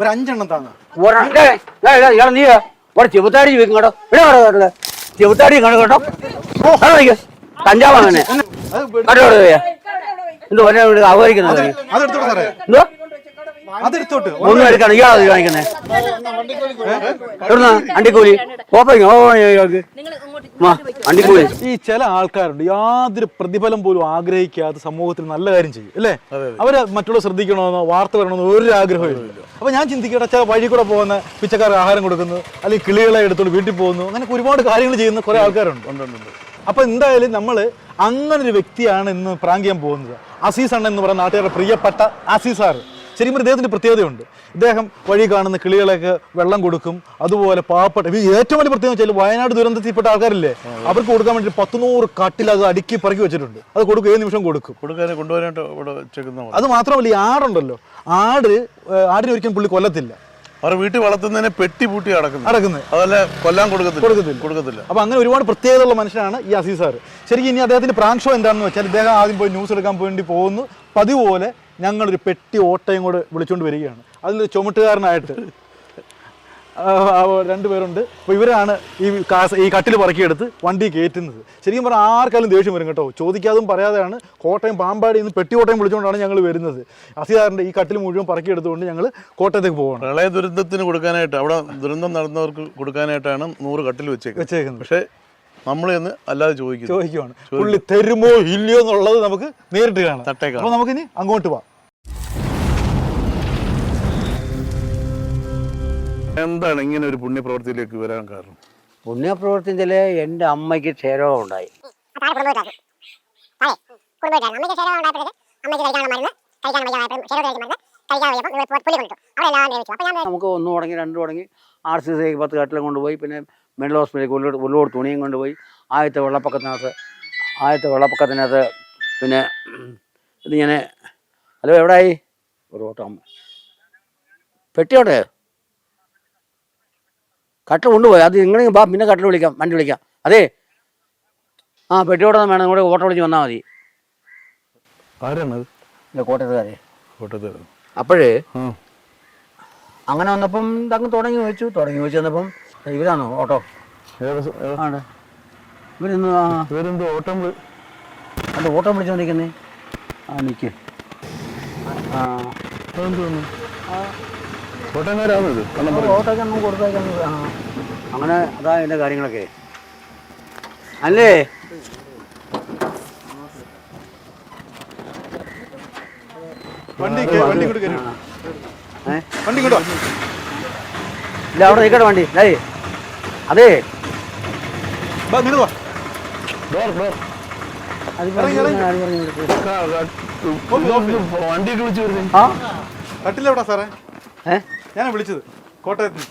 ഒരു അഞ്ചെണ്ണം താങ്ങ ഡേയ്, നീ ഇവിടെ ചെവുത്താടി വെക്കും കേട്ടോ ഇവിടെ കേട്ടോ. ചെവുത്താടി കാണും കേട്ടോ. കഞ്ചാവാണ്. എന്തോ അവഹരിക്കുന്നത്? എന്തോ? അതെടുത്തോട്ട്. ഒന്നും എടുക്കണം. ഇയാളത് കാണിക്കുന്നേ. എവിടുന്നാ? അണ്ടിക്കൂലി ഇയാൾക്ക്. അണ്ടിക്കൂലി ഈ ചില ആൾക്കാരുണ്ട്. യാതൊരു പ്രതിഫലം പോലും ആഗ്രഹിക്കാതെ സമൂഹത്തിൽ നല്ല കാര്യം ചെയ്യും അല്ലേ? അവർ മറ്റുള്ള ശ്രദ്ധിക്കണമെന്നോ വാർത്ത വരണമെന്നോ ഒരു ആഗ്രഹവും ഇല്ല അപ്പൊ ഞാൻ ചിന്തിക്കട്ടെ ചില വഴി കൂടെ പോകുന്ന പിച്ചക്കാർക്ക് ആഹാരം കൊടുക്കുന്നു അല്ലെങ്കിൽ കിളികളെ എടുത്തോണ്ട് വീട്ടിൽ പോകുന്നു അങ്ങനെ ഒരുപാട് കാര്യങ്ങൾ ചെയ്യുന്ന കുറെ ആൾക്കാരുണ്ട്. അപ്പൊ എന്തായാലും നമ്മൾ അങ്ങനെ ഒരു വ്യക്തിയാണ് ഇന്ന് പ്രാങ്ക് ചെയ്യാൻ പോകുന്നത്. അസീസ് അണ്ണൻ എന്ന് പറയുന്ന നാട്ടുകാരുടെ പ്രിയപ്പെട്ട അസീസ് സാർ ശരിക്കും ഇദ്ദേഹത്തിന്റെ പ്രത്യേകതയുണ്ട്. ഇദ്ദേഹം വഴി കാണുന്ന കിളികളൊക്കെ വെള്ളം കൊടുക്കും അതുപോലെ പാവപ്പെട്ട ഇത് ഏറ്റവും വലിയ പ്രത്യേകത വെച്ചാൽ വയനാട് ദുരന്തത്തിൽപ്പെട്ട ആൾക്കാരില്ലേ അവർക്ക് കൊടുക്കാൻ വേണ്ടി പത്തുനൂറ് കാട്ടിൽ അത് അടുക്കി പറക്കി വെച്ചിട്ടുണ്ട്. അത് കൊടുക്കും ഏത് നിമിഷം കൊടുക്കും. കൊണ്ടുവരാനായിട്ട് വെച്ചേക്കുന്ന അത് മാത്രമല്ല ഈ ആടുണ്ടല്ലോ ആട് ആടിനെ ഒരിക്കലും പുള്ളി കൊല്ലത്തില്ല. അവർ വീട്ടിൽ വളർത്തുന്നതിനെ പെട്ടി പൂട്ടി അടക്കുന്നു അടക്കുന്നത്. അതല്ല കൊല്ലാൻ കൊടുക്കത്തില്ല. കൊടുക്കത്തില്ല. കൊടുക്കത്തില്ല. അപ്പൊ അങ്ങനെ ഒരുപാട് പ്രത്യേകതയുള്ള മനുഷ്യനാണ് ഈ അസീസ് സാർ ശരിക്കും ഇനി അദ്ദേഹത്തിന്റെ പ്രാങ്ക്ഷോ എന്താണെന്ന് വെച്ചാൽ ഇദ്ദേഹം ആദ്യം പോയി ന്യൂസ് എടുക്കാൻ വേണ്ടി പോകുന്നു. പതിവ് പോലെ ഞങ്ങളൊരു പെട്ടി ഓട്ടയും കൂടെ വിളിച്ചുകൊണ്ട് വരികയാണ്. അതിൽ ചുമട്ടുകാരനായിട്ട് രണ്ടുപേരുണ്ട് അപ്പോൾ ഇവരാണ് ഈ കാസ് ഈ കട്ടിൽ പറക്കിയെടുത്ത് വണ്ടി കയറ്റുന്നത്. ശരിക്കും പറഞ്ഞാൽ ആർക്കാലും ദേഷ്യം വരും കേട്ടോ. ചോദിക്കാതും പറയാതെയാണ് കോട്ടയം പാമ്പാടി നിന്ന് പെട്ടി കോട്ടയം വിളിച്ചുകൊണ്ടാണ് ഞങ്ങൾ വരുന്നത്. അസിദാറിന്റെ ഈ കട്ടിൽ മുഴുവൻ പറക്കിയെടുത്തുകൊണ്ട് ഞങ്ങൾ കോട്ടയത്തേക്ക് പോകണം പ്രളയ ദുരന്തത്തിന് കൊടുക്കാനായിട്ട് അവിടെ ദുരന്തം നടന്നവർക്ക് കൊടുക്കാനായിട്ടാണ് നൂറ് കട്ടിൽ വെച്ചേക്കുന്നത്. വെച്ചേക്കുന്നത്. പക്ഷേ നമ്മൾ എന്ന് അല്ലാതെ ചോദിക്കും ചോദിക്കുവാണ്. പുള്ളി തരുമോ ഇല്ലയോ എന്നുള്ളത് നമുക്ക് നേരിട്ട് കാണാം. തട്ടേ കാണാം. അപ്പോൾ നമുക്കിനി അങ്ങോട്ട് പോവാം. എന്താണ് ഇങ്ങനെ ഒരു പുണ്യപ്രവൃത്തിയിലേക്ക് വരാൻ കാരണം? പുണ്യപ്രവർത്തനത്തിൽ എന്റെ അമ്മയ്ക്ക് ക്ഷയരോഗം ഉണ്ടായി. നമുക്ക് ഒന്ന് തുടങ്ങി രണ്ട് തുടങ്ങി. ആർ സി സിക്ക് പത്ത് കട്ടിലും കൊണ്ടുപോയി. പിന്നെ മെന്റൽ ഹോസ്പിറ്റലിലേക്ക് ഉള്ളോട് ഉള്ളോട് തുണിയും കൊണ്ടുപോയി. ആദ്യത്തെ വെള്ളപ്പൊക്കത്തിനകത്ത് ആദ്യത്തെ വെള്ളപ്പൊക്കത്തിനകത്ത് പിന്നെ ഇതിങ്ങനെ ഹലോ എവിടായി? ഒരു ഓട്ടം പെട്ടിയോട്ടെ കട്ടിൽ കൊണ്ടുപോയി. അത് നിങ്ങളെങ്കിൽ ബാ പിന്നെ കട്ടിൽ വിളിക്കാം വണ്ടി വിളിക്കാം. അതെ. ആ പെട്ടിയോടെ വേണം. നിങ്ങളുടെ ഓട്ടോ വിളിച്ച് വന്നാൽ മതി. ആരാണത്? ഇല്ല കോട്ടയത്തുകാരെ. കോട്ടയത്ത് അപ്പോഴേ അങ്ങനെ വന്നപ്പം തങ്ങ് തുടങ്ങി വെച്ചു. തുടങ്ങി വെച്ച് വന്നപ്പം ഇവരാണോ? ഓട്ടോ? ആണ് ഇവരെന്തോ ഓട്ടം അല്ല ഓട്ടോ ആ നിക്ക്. ആ. ആ. അങ്ങനെ അതാ എന്റെ കാര്യങ്ങളൊക്കെ. അല്ലേ? വണ്ടി വണ്ടി ഏ വണ്ടി ഇല്ല അവിടെ നിൽക്കട്ടെ വണ്ടി. ഏയ് അതേ? വണ്ടിയൊക്കെ വിളിച്ചു വരുന്നേ. കട്ടിലെവിടാ സാറേ? ഞാൻ വിളിച്ചത്. കോട്ടയത്ത്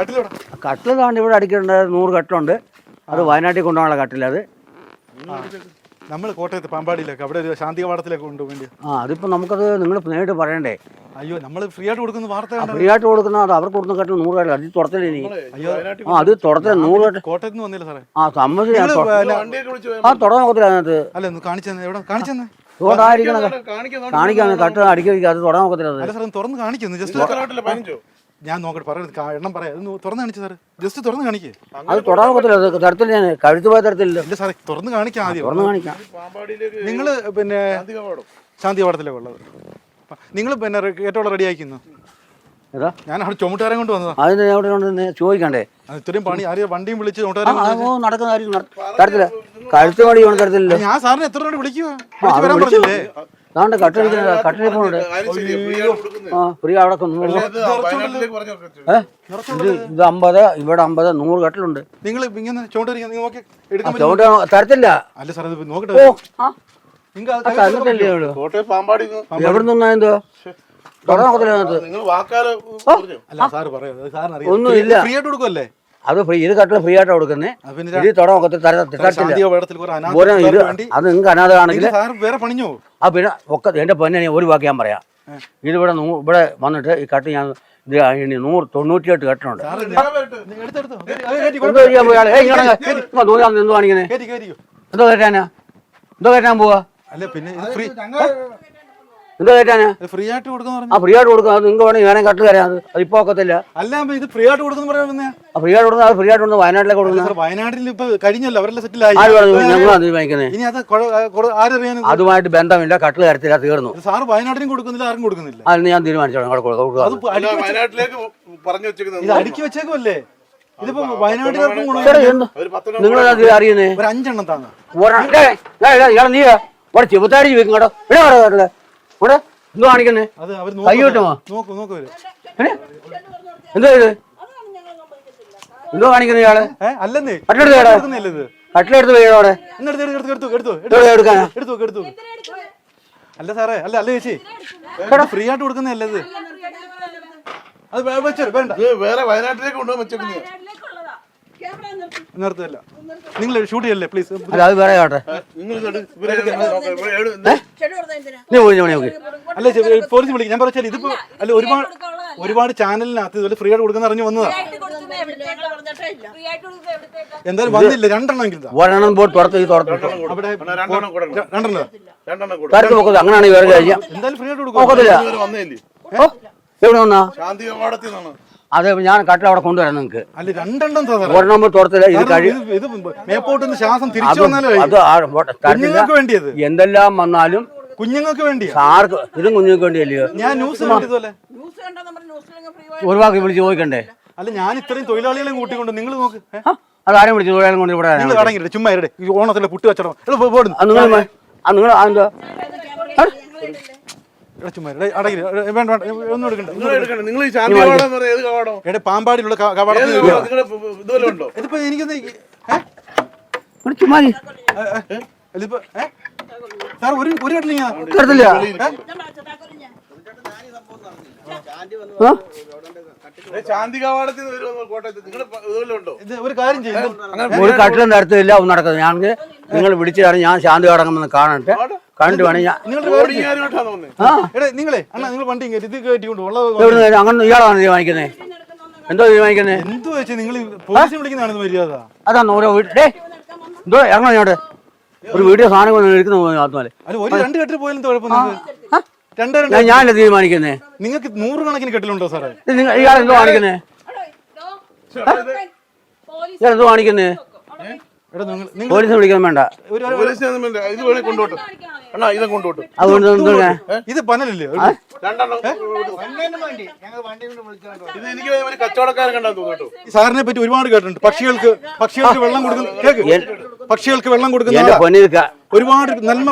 കട്ടിലെവിടാ? കട്ടിൽ താണ്ട് ഇവിടെ അടിക്കുന്നുണ്ട്. നൂറ് കട്ടിലുണ്ട്. അത് വയനാട്ടിൽ കൊണ്ടുപോകാനുള്ള കട്ടിലത് നമ്മൾ കോട്ടയത്ത് പാമ്പാടിയിലേക്ക് അവിടെ ഒരു ശാന്തി കവാടത്തിലേക്ക് കൊണ്ടുപോകേണ്ടി ആ അതിപ്പോ നമുക്കത് നിങ്ങൾ നേരിട്ട് പറയണ്ടേ? അയ്യോ നമ്മൾ ഫ്രീ ആയിട്ട് കൊടുക്കുന്ന വാർത്ത ഫ്രീ ആയിട്ട് കൊടുക്കുന്ന അത് അവർക്ക് കൊടുക്കുന്ന കട്ടിൽ നൂറ് കാര്യം അത് തുടത്തില്ല ഇനി? അയ്യോ ആ അത് തുടത്തില്ല നൂറ് കട്ടിൽ കോട്ടയത്ത് നിന്ന് വന്നില്ല സാറേ. ആ സമ്മതി ഞാൻ തൊ- വണ്ടിയൊക്കെ ആ തുടങ്ങാൻ നോക്കത്തില്ല അതിനകത്ത്. അല്ല ഒന്ന് കാണിച്ചെന്ന് എവിടെ? കാണിച്ചെന്ന് കാണിക്കാൻ കട്ട് അടിക്കി അത് തുടങ്ങാൻ നോക്കത്തില്ല അത്. അല്ല സാർ ഒന്ന് തുറന്ന് കാണിക്കുന്നു ജസ്റ്റ് ഞാൻ നോക്കട്ടെ പറയരുത് കാ- എണ്ണം പറയാം. ഒന്ന് തുറന്ന് കാണിച്ചു സാറ്. ജസ്റ്റ് തുറന്ന് കാണിക്കേ. അത് അത് തരത്തില്ല ഞാൻ കഴുത്ത് പോയ തരത്തില്ല ഇല്ല സാറേ തുറന്ന് കാണിക്കാം ആദ്യം. തുറന്ന് കാണിക്കാം. പാമ്പാടിയിലേക്ക് നിങ്ങൾ പിന്നെ ശാന്തി കവാടം ശാന്തി ഉള്ളത് നിങ്ങൾ പിന്നെ ഏറ്റവും റെഡി ആക്കുന്നു ഏതാ? ഞാൻ അവിടെ ചുമട്ടുകാരെ കൊണ്ട് വന്നതാ. അതിന് ഞാൻ ഇവിടെ ചോദിക്കണ്ടേ? അത് ഇത്രയും പണി ആരെയും വണ്ടിയും വിളിച്ച് ആ ഓ, നടക്കുന്ന കാര്യം നട- തരത്തില്ല. കഴുത്ത് കൊണ്ട് ഞാൻ സാറിന് എത്ര രൂപ വിളിക്കുക വിളിച്ചു വരാൻ. പറഞ്ഞില്ലേ? അതാണ്ട് കട്ടടിക്കുന്ന കട്ടടി പോകുന്നുണ്ട് കാര്യം ശരിയാ, free ആയിട്ട് കൊടുക്കുന്നത്. ആ ഫ്രീ അവിടെ ഇത് ഇത് അമ്പത് ഇവിടെ അമ്പത് നൂറ് കട്ടിലുണ്ട്. നിങ്ങൾ ഇങ്ങനെ നോക്കി എടുക്കാൻ പറ്റുമോ? തരത്തില്ല. അല്ല സാർ ഇത് ഓ നോക്കട്ടെ. ആ. അത് കോട്ടയം പാമ്പാടി എവിടെ അതിനകത്ത് നിങ്ങൾ വാക്കാൽ പറഞ്ഞു? അല്ല പറയാം. സാറിന് ഒന്നും അറിയാം. ഇല്ല. ഫ്രീ ആയിട്ട് കൊടുക്കുമല്ലേ അത് ഫ്രീ ഇത് കട്ടിൽ ഫ്രീ ആയിട്ട് കൊടുക്കുന്നത് ഇത് തുടങ്ങും നോക്കത്തില്ല തര- തരത്തില്ല. അത് നിങ്ങൾക്ക് അനാഥ ആണെങ്കിൽ നിങ്ങൾ സാർ വേറെ ആ പിന്നെ ഒക്കെ എന്റെ പൊന്നെ ഒരു വാക്ക് ഞാൻ പറയാം. ഇതിവിടെ ഇവിടെ വന്നിട്ട് ഈ കട്ട് ഞാൻ ഇത് ഇനി നൂറ് തൊണ്ണൂറ്റിയെട്ട് കയറ്റി, എന്തോ ചെയ്യാൻ എന്തോ കാണിക്കുന്നത് എന്തോ എന്തോ പോവാ? അല്ല പിന്നെ ഇത് ഫ്രീ. എന്താ കേട്ടാന് ഫ്രീ ആയിട്ട് കൊടുക്കുന്നു ആ ഫ്രീ ആയിട്ട് കൊടുക്കുക അത് നിങ്ങൾക്ക് വേണമെങ്കിൽ വേണമെങ്കിൽ കട്ട് തരാം അത്. അത് ഇപ്പോൾ ഒക്കത്തില്ല. അല്ല ഇത് ഫ്രീ ആയിട്ട് കൊടുക്കുന്നു ആ ഫ്രീ ആയിട്ട് കൊടുക്കുന്നത് അത് ഫ്രീ ആയിട്ട് കൊടുക്കുന്നത് വയനാട്ടിലേക്ക് കൊടുക്കുന്നത് സാർ വയനാട്ടിൽ ഇപ്പൊ കഴിഞ്ഞല്ലോ അവരെല്ലാം സെറ്റിൽ ആയി ആര് പറഞ്ഞു? ഞങ്ങളാണ് തീരുമാനിക്കുന്നത് ഇനി അത് ആരറിയാനും അതുമായിട്ട് ബന്ധമില്ല. കട്ട് തരത്തില്ല തീർന്നു. സാർ സാറ് വയനാട്ടിനും കൊടുക്കുന്നില്ല ആരും കൊടുക്കുന്നില്ല. അതിന് ഞാൻ തീരുമാനിച്ചോളാം. അവിടെ കൊടുക്കുക. അത്. ഇപ്പൊ വയനാട്ടിലേക്ക് പറഞ്ഞു വെച്ചേക്കുന്നത് ഇത് അടുക്കി വെച്ചേക്കുമല്ലേ ഇതിപ്പോ വയനാട്ടിലേക്ക് നിങ്ങളത് അറിയുന്നേ? ഒരു അഞ്ചെണ്ണം താങ്ങാ നീ ഇവിടെ ചെബുത്താടി ചോദിക്കും കേട്ടോ. ഇവിടെ ഇവിടെ? എന്തോ കാണിക്കുന്നേ? അത് അവർ കൈ കിട്ടുമോ? നോക്കൂ നോക്കൂ? എന്തോ ഇത്? എന്തോ കാണിക്കുന്നു ഇയാൾ? അല്ലെന്നേ. കട്ടെടുത്ത് കേടാ കൊടുക്കുന്നില്ല ഇത് കട്ടിലെടുത്ത് വീഴോ അവിടെ എടുക്കാനാ? എടുത്തു എടുത്തു അല്ല സാറേ അല്ല അല്ല ചേച്ചി. ഫ്രീ ആയിട്ട് കൊടുക്കുന്നതല്ല ഇത്? അത് വേണ്ട. ഇത് വേറെ വയനാട്ടിലേക്ക് കൊണ്ടുപോകാൻ വെച്ചേക്കുന്നത് നിർത്തല്ല നിങ്ങൾ ഷൂട്ട് ചെയ്യല്ലേ പ്ലീസ് അല്ല അത് വേറെ നീ പോയി നോക്കി. അല്ല പോലീസ് വിളിക്കും. ഞാൻ പറഞ്ഞാൽ ഇതിപ്പോ അല്ല ഒരുപാട് ഒരുപാട് ചാനലിനകത്ത് ഇതുപോലെ ഫ്രീ ആയിട്ട് കൊടുക്കുന്ന അറിഞ്ഞു വന്നതാ. എന്തായാലും വന്നില്ല രണ്ടെണ്ണം എങ്കിലും താ. ഒരെണ്ണം പോയി തുറത്ത് ഈ തുറത്ത്. അവിടെ അണ്ണാ, രണ്ടെണ്ണം കരുത്ത് പോക്കത് വേറെ കഴിഞ്ഞാൽ എന്തായാലും ഫ്രീ ആയിട്ട് കൊടുക്കും. എവിടെ വന്നാ? ശാന്തി അത് ഞാൻ കട്ടിൽ അവിടെ കൊണ്ടുവരാം നിങ്ങൾക്ക്. അല്ല രണ്ടെണ്ണം. ഒരെണ്ണം തുറത്തില്ല ഇത് കഴിയും ഇത് ഇത് മേപ്പോട്ട് നിന്ന് ശ്വാസം തിരിച്ചു അത് എന്തെല്ലാം വന്നാലും കുഞ്ഞുങ്ങൾക്ക് വേണ്ടി സാർക്ക് ഇതും കുഞ്ഞുങ്ങൾക്ക് വേണ്ടിയല്ലയോ? ഞാൻ ന്യൂസ് ഒരു വാക്ക് വിളിച്ച് ചോദിക്കണ്ടേ? അല്ല ഞാൻ ഇത്രയും തൊഴിലാളികളെ കൂട്ടിക്കൊണ്ട് നിങ്ങൾ നോക്ക് അതാരും ആ, അത് ആരും വിളിച്ച് തൊഴിലാളികളെ കൊണ്ട് ഇവിടെ നിങ്ങൾ അടങ്ങിയിട്ട് ചുമ്മാ ഓണത്തിലെ പുട്ട് വെച്ചോ നിങ്ങൾ നിങ്ങൾ എന്താ? എടാ ചുമ്മാ ഇരടെ അടങ്ങി വേണ്ട വേണ്ട ഒന്നും എടുക്കണ്ട നിങ്ങൾ എടുക്കണം നിങ്ങൾ ഈ ശാന്തി കവാടം എന്ന് പറയുന്നത് ഏത് കവാടം എടെ പാമ്പാടിയിലുള്ള ക- ഏത് കവാടത്തിൽ കവാടം നിങ്ങളുടെ ഇതുവരെ ഉണ്ടോ? ഇതിപ്പോ എനിക്കൊന്ന് ഈ- ഏ? ഇവിടെ ചുമ്മാ ഇരി. ഏ, ഏ, ഇതിപ്പോ ഏ? സാർ ഒരു ഒരു കട്ടിലിങ്ങ തരത്തില്ല ആ? ഏ, ശാന്തി കവാടത്തിൽ നിന്ന് വരുമോ കോട്ടയത്ത്? നിങ്ങളുടെ ഇതുവരെ ഉണ്ടോ? ഇത് ഒരു കാര്യം ചെയ്യും. ഒരു കട്ടിലും തരത്തില്ല ഒന്നും നടക്കുന്നത് ഞാൻ നിങ്ങൾ വിളിച്ചാണ് ഞാൻ ശാന്തി കടങ്ങുമെന്ന് കാണട്ടെ. കണ്ടിട്ട് വേണേ ഞാൻ നിങ്ങളെ അണ്ണാ നിങ്ങൾ വണ്ടി ഇത് വരും? അങ്ങനെ ഇയാളാണ് തീരുമാനിക്കുന്നത് എന്തോ തീരുമാനിക്കുന്നത് എന്തോ വെച്ച് നിങ്ങൾ പോലീസിനെ വിളിക്കുന്നതാണ് മര്യാദ. അതാണ് ഓരോ വീട്ടിൽ ഡേ എന്തോ ഇറങ്ങണം ഇങ്ങോട്ട്? ഒരു വീഡിയോ സാധനം എടുക്കുന്ന ആത്മാൽ. അല്ല ഒരു രണ്ട് കെട്ടിൽ പോയാലും ഞാനല്ലേ തീരുമാനിക്കുന്നേ? നിങ്ങൾക്ക് നൂറുകണക്കിന് കെട്ടിലുണ്ടോ സാറേ? നിങ്ങൾ ഇയാൾ എന്തോ കാണിക്കുന്നേ? ഇയാൾ എന്തോ കാണിക്കുന്നേ? എടാ നിങ്ങൾ നിങ്ങൾ വിളിക്കാൻ വേണ്ട. ഇത് വേണേ കൊണ്ടോട്ട് അണ്ണാ ഇതെ ഞാൻ ഇത് പനലല്ലേ? ഇത് എനിക്ക് ഒരു കച്ചവടക്കാരൻ കണ്ടാ തോന്നുന്നു സാറിനെ പറ്റി ഒരുപാട് കേട്ടിട്ടുണ്ട്. പക്ഷികൾക്ക് പക്ഷികൾക്ക് വെള്ളം കൊടുക്കുന്ന കേക്ക്. പക്ഷികൾക്ക് വെള്ളം കൊടുക്കുന്ന എന്റെ ആളാ. പൊന്നിരിക്ക ഒരുപാട് നന്മ?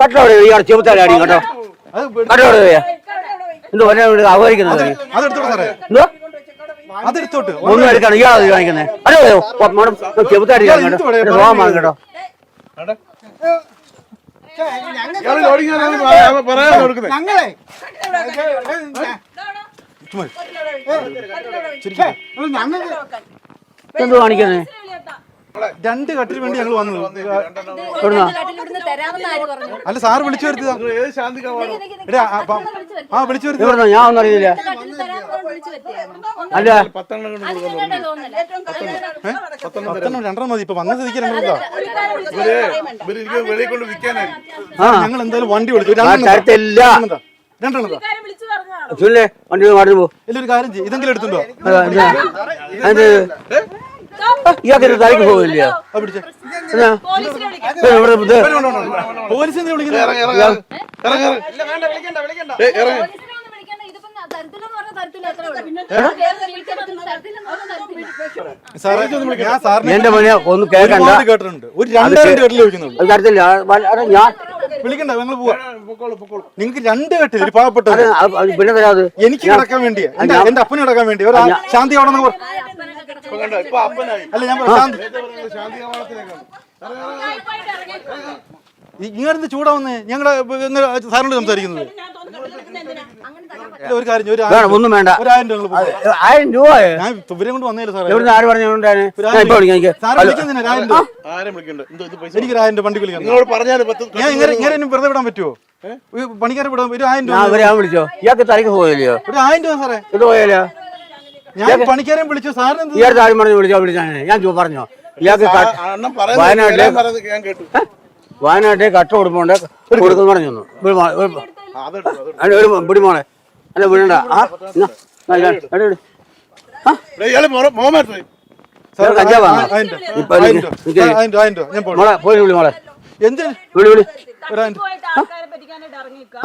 കട്ടോടെ അടി കേട്ടോ. അത് കട്ടോടെ എന്തോ അവഹരിക്കുന്നത് നീ. സാറേ. എന്തോ? അതെടുത്തോട്ട് ഒന്നും എടുക്കണം ഇയാൾ കാണിക്കുന്നത് അതെ മേഡം ചെബുത്താടി കേട്ടോ റോമാണ് കേട്ടോ ശരിക്കും എന്തോ കാണിക്കുന്നത് രണ്ട് കട്ടിന് വേണ്ടി ഞങ്ങൾ വന്നത് എവിടുന്നാ അല്ല സാറ് വിളിച്ചു വരുത്തിയതാ എടാ ആ, പ- ആ വിളിച്ചു എവിടുന്നാ? ഞാൻ ഒന്നും അറിയില്ല. അല്ല. പത്തെണ്ണം കൊണ്ട് കൊടുക്കാൻ പത്തെണ്ണം. രണ്ടെണ്ണം മതി. ഇപ്പൊ വന്ന സ്ഥിതിക്ക് രണ്ടെണ്ണം വെളിയിൽ കൊണ്ട് വിൽക്കാനായി. ആ. ഞങ്ങൾ എന്തായാലും വണ്ടി വിളിച്ചു. രണ്ടെണ്ണം താ. തരത്തില്ല. രണ്ടെണ്ണം താ. രണ്ടെണ്ണം താ. ചുല്ലേ വണ്ടി മാറി പോ. ഇല്ല ഒരു കാര്യം ചെയ്യും. ഇതെങ്കിലും എടുത്തുണ്ടോ അതാ? ഇയാൾക്ക് തലയ്ക്ക് എന്റെ മോനെ ഒന്ന് കേൾക്കണ്ട. കേട്ടിട്ടുണ്ട്. ഒരു തരത്തില്ല. ഞാൻ വിളിക്കണ്ട ഞങ്ങൾ പോവാ. നിങ്ങൾക്ക് രണ്ട് കെട്ട് ഒരു അത് പിന്നെ തരാത് എനിക്ക് കിടക്കാൻ വേണ്ടിയാ. എന്റെ എന്റെ അപ്പന് കിടക്കാൻ വേണ്ടി. ഒരു ശാന്തി അപ്പനായി. അല്ല ഞാൻ ശാന്തി ശാന്തി ഇങ്ങനെ ചൂടാവുന്നേ? ഞങ്ങളുടെ സാറിനോട് സംസാരിക്കുന്നത്. ഒരു കാര്യം ഒരു വേണം ഒന്നും വേണ്ട. ഒരു ആയിരം രൂപ ഞങ്ങൾ. ആയിരം രൂപ. ഞാൻ ഇവരെ കൊണ്ട് വന്നേലും സാറേ. എവിടുന്ന് ആര് പറഞ്ഞുകൊണ്ടാണ് ഞാൻ ഇപ്പൊ വിളിക്കാം എനിക്ക് സാറ് വിളിക്കുന്നതിന് ഒരു ആയിരം രൂപ. ആരും വിളിക്കണ്ട. എന്തോ ഇത് പൈസ? എനിക്കൊരു ആയിരം രൂപ വണ്ടി വിളിക്കണം നിങ്ങളോട് പറഞ്ഞാൽ പത്ത് ഞാൻ ഇങ്ങനെ ഇങ്ങനെ എന്നെ വെറുതെ വിടാൻ പറ്റുമോ ഒരു പണിക്കാരെ വിടാൻ ഒരു ആയിരം ഞാൻ രൂപ ഞാൻ വിളിച്ചോ? ഇയാൾക്ക് തലയ്ക്ക് പോയില്ലയോ ഒരു ആയിരം രൂപ സാറേ. ഇത് പോയാലോ? ഞാൻ പണിക്കാരെ വിളിച്ചു സാറിന് ഇയാൾ താഴെ പറഞ്ഞ് വിളിച്ചോ വിളിച്ചാണ് ഞാൻ ചോ- പറഞ്ഞോ? ഇയാൾക്ക് ക- അണ്ണൻ പറയുന്നത് വയനാട്ടിലെ ഞാൻ പറയുന്നത് ഞാൻ കേട്ടു. വയനാട്ടിൽ കട്ട കൊടുപ്പുണ്ട്. കൊടുക്കുന്നു പറഞ്ഞു. ഒരു ഒരു- അല്ല, ഒരു പിടി മോളെ. അല്ല വീഴണ്ട. ആ കഞ്ചാവാണോ? ഇപ്പൊ. മോളെ പോയി വിളി മോളെ. എന്ത് വിളി വിളി.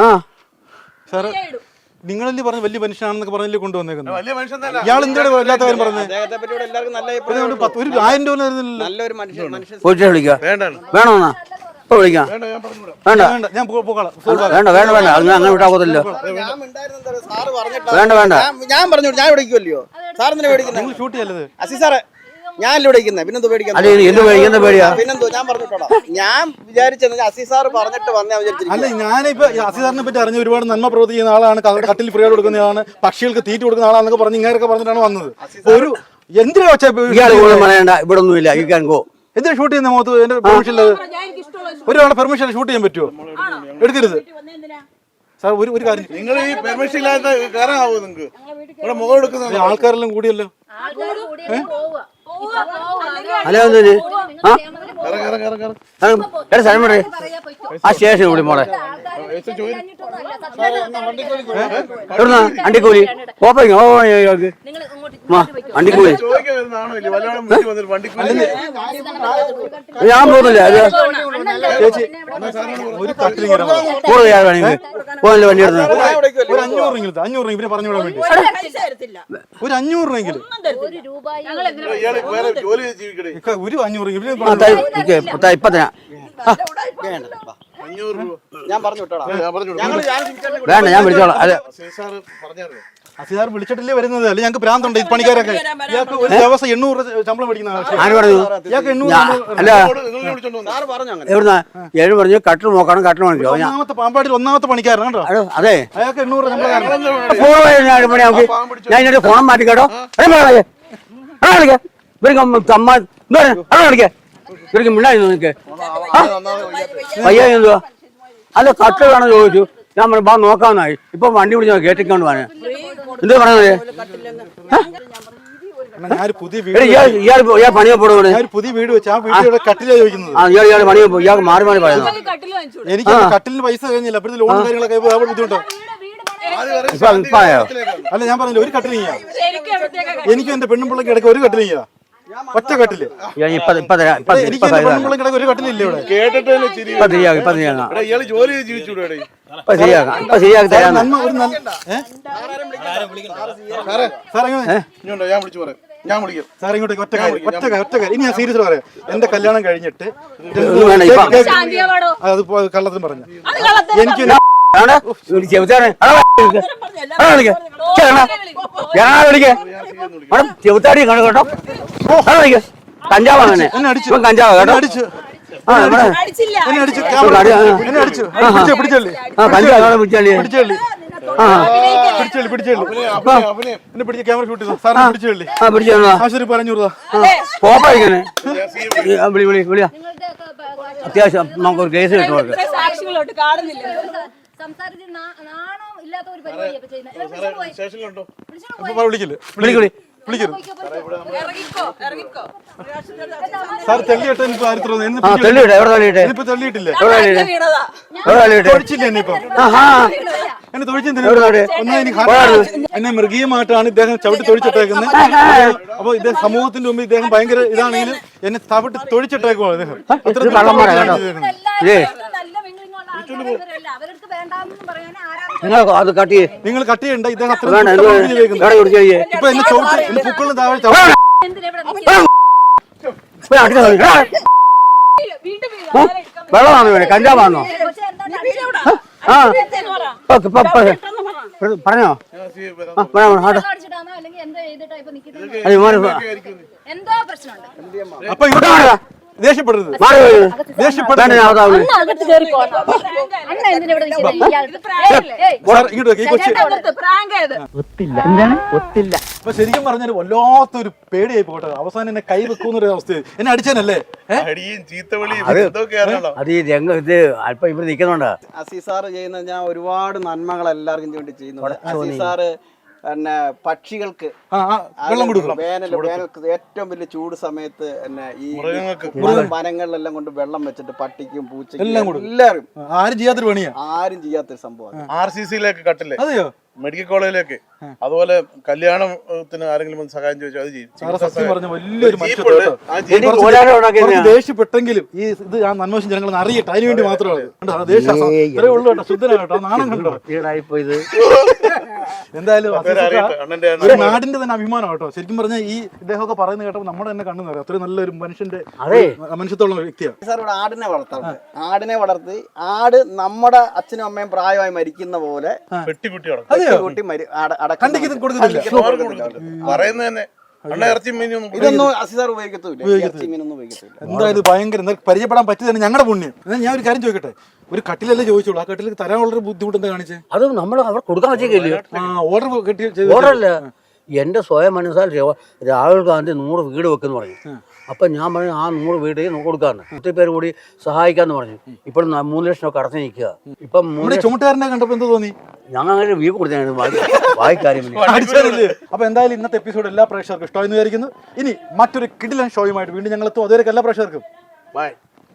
ആ. സാറ് നിങ്ങളല്ലേ പറഞ്ഞ വലിയ മനുഷ്യനാണെന്നൊക്കെ പറഞ്ഞല്ലേ കൊണ്ടുവന്നേക്കുന്നത്? വലിയ മനുഷ്യൻ തന്നെ ഇയാൾ വല്ലാത്ത കാര്യം പറഞ്ഞത് ഒരു ആയിരം രൂപ തരുന്നില്ലല്ലോ. ഇപ്പൊ വിളിക്കാം. വേണ്ട വേണ്ട. വേണ്ട വേണ്ട അത് അങ്ങനെ വിട്ടാകത്തില്ല വേണ്ട വേണ്ട. ഞാൻ- പറഞ്ഞു ഞാൻ വിളിക്കുമല്ലോ സാർ എന്തിനാ അസി സാറേ ഞാനല്ലേ വിളിക്കുന്നത് പിന്നെന്തോ പേടിക്കുന്നത് പേടിയാ? പിന്നെന്തോ ഞാൻ പറഞ്ഞിട്ടോടാ ഞാൻ വിചാരിച്ചത് അസി സാർ പറഞ്ഞിട്ട് വന്നേ അല്ല ഞാനിപ്പോ അസിസാറിനെ പറ്റി അറിഞ്ഞ ഒരുപാട് നന്മ പ്രവർത്തിക്കുന്ന ആളാണ്. കട്ടിൽ ഫ്രീ ആയിട്ട് കൊടുക്കുന്നതാണ് പക്ഷികൾക്ക് തീറ്റ കൊടുക്കുന്ന ആളാന്നൊക്കെ പറഞ്ഞ് ഇങ്ങനെയൊക്കെ പറഞ്ഞിട്ടാണ് വന്നത്. ഒരു എന്തിനാ വെച്ചാൽ ഇയാൾ പറയണ്ട ഇവിടെ ഒന്നുമില്ല ക്യാൻ ഗോ എന്തിനാ ഷൂട്ട് ചെയ്യുന്ന മുഖത്ത് എന്റെ പെർമിഷൻ ഒരാളെ പെർമിഷൻ ഷൂട്ട് ചെയ്യാൻ പറ്റുമോ എടുക്കരുത്. എന്തിനാ? സാർ ഒരു ഒരു കാര്യം നിങ്ങൾ ഈ പെർമിഷൻ ഇല്ലാത്ത കയറാവോ നിങ്ങൾക്ക് ഇവിടെ മുഖം എടുക്കുന്ന ആൾക്കാരെല്ലാം കൂടിയല്ലോ. ഹലോ ആ ശേഷം ആ സ്റ്റേഷൻ കൂടി മോളെ. എവിടുന്നാ? അണ്ടിക്കൂലി ഓപ്പറിങ് ഓ ഇയാൾക്ക്. അണ്ടിക്കൂലി ഞാൻ പോകുന്നില്ല ചേച്ചി വേണം. കൂടുതൽ വേണമെങ്കിൽ? പോകുന്നില്ല വണ്ടി എടുത്ത്. ഒരു അഞ്ഞൂറ് രൂപ അഞ്ഞൂറ് രൂപ പറഞ്ഞു വിടാൻ വേണ്ടി. ഒരു അഞ്ഞൂറ് രൂപയെങ്കിലും ഒരു അഞ്ഞൂറ് നിക്ക്, ഇപ്പൊ ഇപ്പൊ തരാം ഞാൻ പറഞ്ഞു വിട്ടോടാ. ഞങ്ങൾ വേണ്ട ഞാൻ വിളിച്ചോളാം. അല്ല. വിളിച്ചിട്ടില്ലേ വരുന്നത്? അല്ലെ ഞങ്ങൾക്ക് ഭ്രാന്തുണ്ട് ഈ പണിക്കാരൊക്കെ. ഇയാൾക്ക് ഒരു ദിവസം എണ്ണൂറ് ശമ്പളം മേടിക്കുന്ന ആര് പറഞ്ഞു? ഇയാൾക്ക് എണ്ണൂറ് ശമ്പളം- അല്ല. സാറ് പറഞ്ഞു അങ്ങനെ. എവിടുന്ന? ഏഴ് പറഞ്ഞു കട്ടിൽ നോക്കണം കട്ടിൽ മേടിച്ചോ ഞാൻ ഒന്നാമത്തെ പാമ്പാടിയിൽ ഒന്നാമത്തെ പണിക്കാരൻ കേട്ടോ. അതെ അതെ. അയാൾക്ക് എണ്ണൂറ് ശമ്പളം കാരണം ഫോൺ വഴി ഞാൻ അതെ നോക്കി ഞാൻ ഇതിന്റെ ഫോൺ മാറ്റി കേട്ടോ ഇവർക്ക് തമ്മ അവിടെ കളിക്കേ. ഇവർക്ക് മിണ്ടായി നിനക്ക്? പയ്യ എന്തുവാ? അല്ല കട്ട് വേണം ചോദിച്ചു. ഞാൻ പറഞ്ഞു, ബാ നോക്കാന്നായി. ഇപ്പൊ വണ്ടി പിടിച്ച് കേട്ടിക്കൊണ്ട് പോകാൻ എന്താ പറയുന്നത് ഞാൻ പുതിയ വീട് എടി, ഇയാൾ ഇയാൾ ഇയാൾ പണിയെ പോടുകയാണ് ഞാൻ ഒരു പുതിയ വീട് വെച്ച് ആ വീട് കട്ടിലാണ് ചോദിക്കുന്നത്. ഇയാൾ മാറി മാറി പറയുന്നു എനിക്ക് കട്ടിലിന് പൈസ കഴിഞ്ഞില്ല. അപ്പോഴത്തെ ലോൺ കാര്യങ്ങളൊക്കെ അല്ല ഞാൻ പറഞ്ഞില്ല ഒരു കട്ടിൽ എനിക്ക് എന്റെ പെണ്ണും പിള്ളക്ക് ഇടയ്ക്ക് ഒരു ചെയ്യാം. ഒറ്റ കട്ടിൽ. ഒരു കട്ടിലില്ല ഇവിടെ? ഇപ്പൊ ഇപ്പൊ ഇപ്പൊ ഇപ്പൊ ശരിയാക്കി തരാം. ഞാൻ വിളിച്ചു പറയാം. ഞാൻ വിളിക്കാം. സാർ ഇങ്ങോട്ടേക്ക് ഒറ്റ കാര്യം ഒറ്റ കാര്യം ഒറ്റ കാര്യം. ഇനി ഞാൻ സീരിയസ് പറയാം. എന്റെ കല്യാണം കഴിഞ്ഞിട്ട് അത് കള്ളത്തിന് പറഞ്ഞു. എനിക്ക് ചെവുത്താടി കേട്ടോ. കഞ്ചാവാണ് അടിച്ചു. ഇവൻ കഞ്ചാവാ കേട്ടോ. പിടിച്ചല്ലേ കഞ്ചാവ് അവിടെ പിടിച്ചാലേ പിടിച്ചേള്ളി. ആ പിടിച്ചേള്ളി പിടിച്ചേള്ളി. അഭിനയം അഭിനയം എന്നെ പിടിച്ച ക്യാമറ ഷൂട്ട് ചെയ്തു? സാറിനെ പിടിച്ചേള്ളി. ആ പിടിച്ചോളാ ആശുപത്രി പറഞ്ഞൂറ് പോപ്പായിക്കണേ വിളി വിളി വിളിയാ. അത്യാവശ്യം നമുക്കൊരു കേസ് കിട്ടും സംസാരിച്ച് നാണം ഇല്ലാത്ത ഒരു എന്നെ മൃഗീയമായിട്ടാണ് ഇദ്ദേഹം ചവിട്ടി തൊഴിച്ചിട്ടേക്കുന്നത്. അപ്പൊ ഇദ്ദേഹം സമൂഹത്തിന്റെ മുമ്പ് ഇദ്ദേഹം ഭയങ്കര ഇതാണെങ്കിലും എന്നെ ചവിട്ടി തൊഴിച്ചിട്ടേക്കുവാണ് ഇദ്ദേഹം. നിങ്ങൾ അത് കട്ട് നിങ്ങൾ കട്ട് ചെയ്യണ്ട. ഇദ്ദേഹം അത്ര ഇപ്പൊ എന്നെ ചവിട്ടി എന്നെ പൂക്കളിന് താഴെ ഇവിടെ വെള്ളമാണോ വേണേ കഞ്ചാവാണോ? ആ. പറഞ്ഞോ? അപ്പൊ ഇവിടെ ദേഷ്യപ്പെടരുത്. ദേഷ്യപ്പെടരുത് ശരിക്കും പറഞ്ഞാൽ വല്ലാത്തൊരു പേടിയായി പോട്ടെ. അവസാനം എന്നെ കൈ വെക്കുന്ന ഒരു അവസ്ഥ എന്നെ അടിച്ചേനല്ലേ? അത് ഈ രംഗം ഇത് അല്പം ഇവിടെ നിൽക്കുന്നുണ്ട്. അസീസാറ് ചെയ്യുന്ന ഞാൻ ഒരുപാട് നന്മകൾ എല്ലാവർക്കും വേണ്ടി ചെയ്യുന്നുണ്ട്. അസി സാറ് പിന്നെ പക്ഷികൾക്ക് വെള്ളം കൊടുക്കും. വേനൽ വേനൽക്ക് ഏറ്റവും വലിയ ചൂട് സമയത്ത് പിന്നെ ഈ വനങ്ങളിലെല്ലാം കൊണ്ട് വെള്ളം വെച്ചിട്ട് പട്ടിക്കും പൂച്ചയ്ക്കും എല്ലാം കൊടുക്കും. എല്ലാവരും. ആരും ചെയ്യാത്തൊരു പണിയാ? ആരും ചെയ്യാത്തൊരു സംഭവം ആർ സി സിയിലേക്ക് കട്ടില്ലേ? അതെയോ? മെഡിക്കൽ കോളേജിലേക്ക്. അതുപോലെ കല്യാണത്തിന് ആരെങ്കിലും വന്ന് സഹായം ചോദിച്ചാൽ അത് ചെയ്യും. ദേഷ്യപ്പെട്ടെങ്കിലും ഈ ഇത് ആ നന്മോശം ജനങ്ങൾ അറിയട്ടെ. അതിന് വേണ്ടി മാത്രമാണ് നാണം കണ്ടോ? എന്തായാലും ഒരു നാടിന്റെ തന്നെ അഭിമാനം കേട്ടോ. ശരിക്കും പറഞ്ഞാൽ ഈ ഇദ്ദേഹമൊക്കെ പറയുന്നത് കേട്ടപ്പോൾ നമ്മുടെ തന്നെ കണ്ണു നിറയും. അത്രയും നല്ലൊരു മനുഷ്യന്റെ മനുഷ്യത്തോളം വ്യക്തിയാണ്. സാർ ഇവിടെ ആടിനെ വളർത്താം ആടിനെ വളർത്തി ആട് നമ്മുടെ അച്ഛനും അമ്മയും പ്രായമായി മരിക്കുന്ന പോലെ വെട്ടിക്കുട്ടി ഇതൊന്നും അസിസാർ ഉപയോഗിക്കത്തില്ല. എന്തായാലും ഭയങ്കര പരിചയപ്പെടാൻ പറ്റിയത് തന്നെ ഞങ്ങളുടെ പുണ്യം. എന്നാൽ ഞാൻ ഒരു കാര്യം ചോദിക്കട്ടെ? ഒരു കട്ടിലല്ലേ ചോദിച്ചോളൂ ആ കട്ടിൽ തരാനുള്ളൊരു ബുദ്ധിമുട്ട് എന്താ കാണിച്ചേ? അത് നമ്മൾ അവർ കൊടുക്കാൻ വെച്ചേക്കില്ലേ? ആ ഓർഡർ കെട്ടി ചെയ്ത് ഓർഡറല്ല എന്റെ സ്വയം മനസ്സാൽ രാഹുൽ ഗാന്ധി നൂറ് വീട് വെക്കുന്നു പറഞ്ഞു. അപ്പൊ ഞാൻ പറഞ്ഞു ആ നൂറ് വീട് കൊടുക്കാന്ന്. ഒത്തിരി പേര് കൂടി സഹായിക്കാന്ന് പറഞ്ഞു. ഇപ്പോൾ മൂന്ന് ലക്ഷം ഒക്കെ അടച്ചു നിൽക്കുക. ഇപ്പം ചുമട്ടുകാരനെ കണ്ടപ്പോ എന്ത് തോന്നി? ഞങ്ങൾ അങ്ങനെ വീവ് കൊടുത്തു വായിക്കാര്യം അപ്പൊ എന്തായാലും ഇന്നത്തെ എപ്പിസോഡ് എല്ലാ പ്രേക്ഷകർക്കും ഇഷ്ടമായെന്ന് വിചാരിക്കുന്നു. ഇനി മറ്റൊരു കിടിലൻ ഷോയുമായിട്ട് വീണ്ടും ഞങ്ങൾ എത്തും. അതുവരെ എല്ലാ പ്രേക്ഷകർക്കും. ബൈ